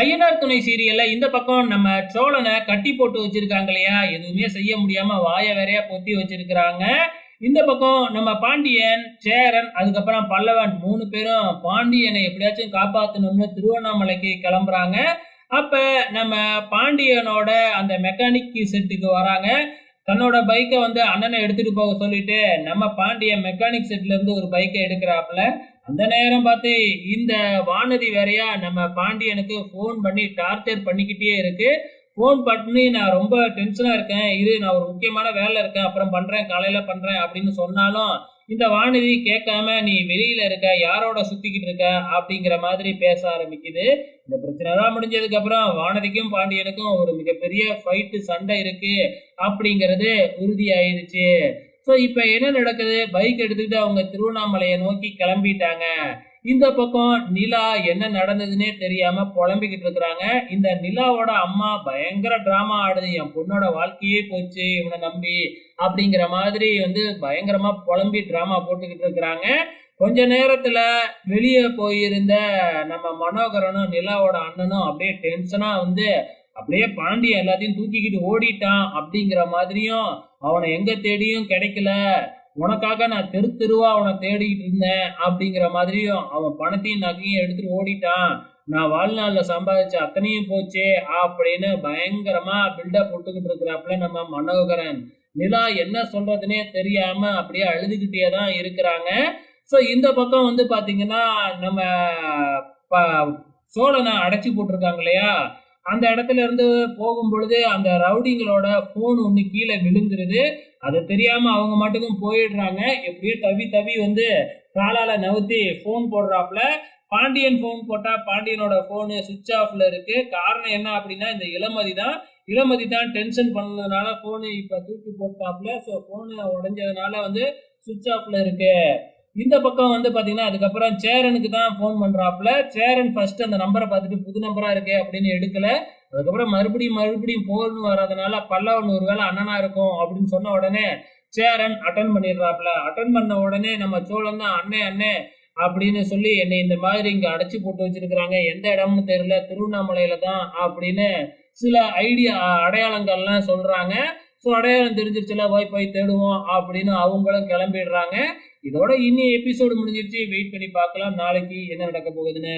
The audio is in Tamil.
ஐயனார் துணை சீரியல்ல இந்த பக்கம் நம்ம சோழனை கட்டி போட்டு வச்சிருக்காங்க இல்லையா? எதுவுமே செய்ய முடியாம வாய வேறையா பொத்தி வச்சிருக்கிறாங்க. இந்த பக்கம் நம்ம பாண்டியன் சேரன் அதுக்கப்புறம் பல்லவன் மூணு பேரும் பாண்டியனை எப்படியாச்சும் காப்பாத்தணும்னு திருவண்ணாமலைக்கு கிளம்புறாங்க. அப்ப நம்ம பாண்டியனோட அந்த மெக்கானிக் செட்டுக்கு வராங்க. தன்னோட பைக்கை வந்து அண்ணனை எடுத்துட்டு போக சொல்லிட்டு நம்ம பாண்டியன் மெக்கானிக் செட்ல இருந்து ஒரு பைக்கை எடுக்கிறாப்புல. அந்த நேரம் பார்த்து இந்த வானதி வேறையா நம்ம பாண்டியனுக்கு ஃபோன் பண்ணி டார்ச்சர் பண்ணிக்கிட்டே இருக்கு. ஃபோன் பண்ணி நான் ரொம்ப டென்ஷனாக இருக்கேன். இரு நான் ஒரு முக்கியமான வேலை இருக்கேன். அப்புறம் பண்ணுறேன் காலையில் பண்ணுறேன் அப்படின்னு சொன்னாலும் இந்த வானதி கேட்காம நீ வெளியில் இருக்க யாரோட சுற்றிக்கிட்டு இருக்க? அப்படிங்கிற மாதிரி பேச ஆரம்பிக்குது. இந்த பிரச்சனை தான் முடிஞ்சதுக்கப்புறம் வானதிக்கும் பாண்டியனுக்கும் ஒரு மிகப்பெரிய ஃபைட்டு சண்டை இருக்குது அப்படிங்கிறது உறுதியாயிருச்சு ஸோ இப்போ என்ன நடக்குது? பைக் எடுத்துக்கிட்டு அவங்க திருவண்ணாமலையை நோக்கி கிளம்பிட்டாங்க. இந்த பக்கம் நிலா என்ன நடந்ததுன்னே தெரியாம புலம்பிக்கிட்டு இருக்கிறாங்க. இந்த நிலாவோட அம்மா பயங்கர டிராமா ஆடுது. என் பொண்ணோட வாழ்க்கையே போச்சு இவனை நம்பி அப்படிங்கிற மாதிரி வந்து பயங்கரமா புலம்பி டிராமா போட்டுக்கிட்டு இருக்கிறாங்க. கொஞ்ச நேரத்துல வெளியே போயிருந்த நம்ம மனோகரனும் நிலாவோட அண்ணனும் அப்படியே டென்ஷனா வந்து அப்படியே பாண்டியன் எல்லாத்தையும் தூக்கிக்கிட்டு ஓடிட்டான் அப்படிங்கிற மாதிரியும் அவனை எங்க தேடியும் கிடைக்கல. உனக்காக நான் தெரு தெருவா அவனை தேடிக்கிட்டு இருந்தேன் அப்படிங்கிற மாதிரியும் அவன் பணத்தையும் நகையும் எடுத்துட்டு ஓடிட்டான். நான் வாழ்நாள்ல சம்பாதிச்ச அத்தனையும் போச்சே அப்படின்னு பயங்கரமா பில்டப் போட்டுக்கிட்டு இருக்கிறாப்புல நம்ம மனோகரன். நிலா என்ன சொல்றதுன்னே தெரியாம அப்படியே அழுதுகிட்டே தான் இருக்கிறாங்க. ஸோ இந்த பக்கம் வந்து பாத்தீங்கன்னா நம்ம ப- சோழனை அடைச்சி போட்டிருக்காங்க இல்லையா? அந்த இடத்துல இருந்து போகும் பொழுது அந்த ரவுடிங்களோட போன் ஒன்று கீழே விழுந்துருது. அது தெரியாம அவங்க மட்டுக்கும் போயிடுறாங்க. எப்படியோ தவி தவி வந்து காலால நவுத்தி போன் போடுறாப்புல. பாண்டியன் போன் போட்டா பாண்டியனோட போனு சுவிட்ச் ஆஃப்ல இருக்கு. காரணம் என்ன அப்படின்னா இந்த இளமதி தான். இளமதி தான் டென்ஷன் பண்ணதுனால போனு இப்ப தூக்கி போட்டாப்புல. ஸோ போனு உடைஞ்சதுனால வந்து சுவிட்ச் ஆஃப்ல இருக்கு. இந்த பக்கம் வந்து பார்த்தீங்கன்னா அதுக்கப்புறம் சேரனுக்கு தான் ஃபோன் பண்ணுறாப்புல சேரன் ஃபர்ஸ்ட் அந்த நம்பரை பார்த்துட்டு புது நம்பராக இருக்கே அப்படின்னு எடுக்கல. அதுக்கப்புறம் மறுபடியும் மறுபடியும் போர்னு வர்றதுனால பல்லவன் ஒரு வேலை அண்ணனா இருக்கும் அப்படின்னு சொன்ன உடனே சேரன் அட்டன் பண்ணிடுறாப்புல. அட்டன் பண்ண உடனே நம்ம சோழன் தான் அண்ணே அண்ணே அப்படின்னு சொல்லி என்னை இந்த மாதிரி இங்க அடைச்சி போட்டு வச்சிருக்கிறாங்க. எந்த இடம்னு தெரியல. திருவண்ணாமலையில தான் அப்படின்னு சில ஐடியா அடையாளங்கள்லாம் சொல்றாங்க. ஸோ அடையாளம் தெரிஞ்சிருச்சுல போய் போய் தேடுவோம் அப்படின்னு அவங்களும் கிளம்பிடுறாங்க. இதோட இனி எபிசோடு முடிஞ்சிருச்சு. வெயிட் பண்ணி பார்க்கலாம். நாளைக்கு என்ன நடக்க போகுதுன்னு.